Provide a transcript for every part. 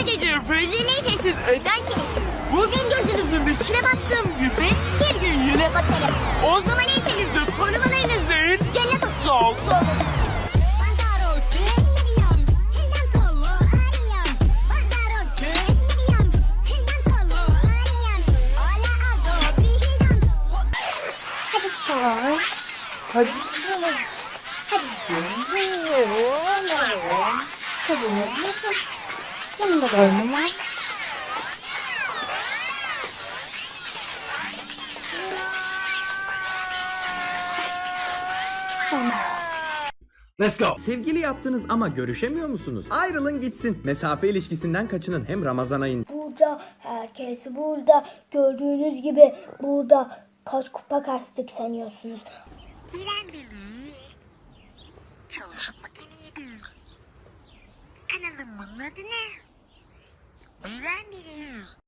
Ödediği rezilliği tehdit ödersiniz. Bugün gözünüzün içine baktığım gibi bir gün yine bakarım. O zaman iyiseniz de korumalarınız verin. Cennet olsun. Soğuk olur. Hadi spor. Hadi spor. Hadi Tabii nasıl? Yanımda da oyunum var. Let's go. Sevgili yaptınız ama görüşemiyor musunuz? Ayrılın gitsin. Mesafe ilişkisinden kaçının hem Ramazan ayında. Burada herkes burada gördüğünüz gibi burada kaç kupa kastık sanıyorsunuz. Bilen bilir. Kanalımın adı ne? Bilen bilir.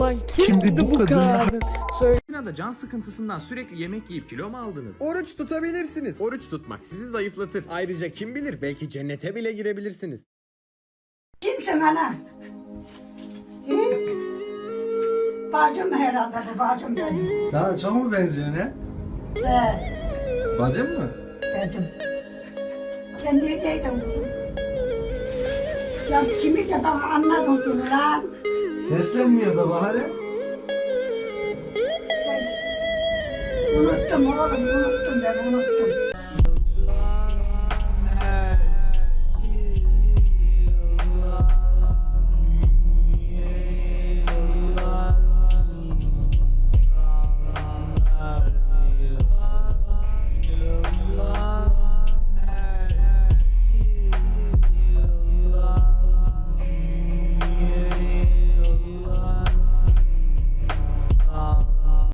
Lan kimdi bu kadın? Söyle. da can sıkıntısından sürekli yemek yiyip kilo mu aldınız? Oruç tutabilirsiniz. Oruç tutmak sizi zayıflatır. Ayrıca kim bilir belki cennete bile girebilirsiniz. Kimsin ana? Hı? Bacım herhalde bu bacım benim. Sana çok mu benziyor ne? He, Bacım mı? dedim. Kendiydim. Ya kimi de bana anladın şunu lan. Seslenmiyor da bahane. Sen... Unuttum oğlum, unuttum ben, unuttum.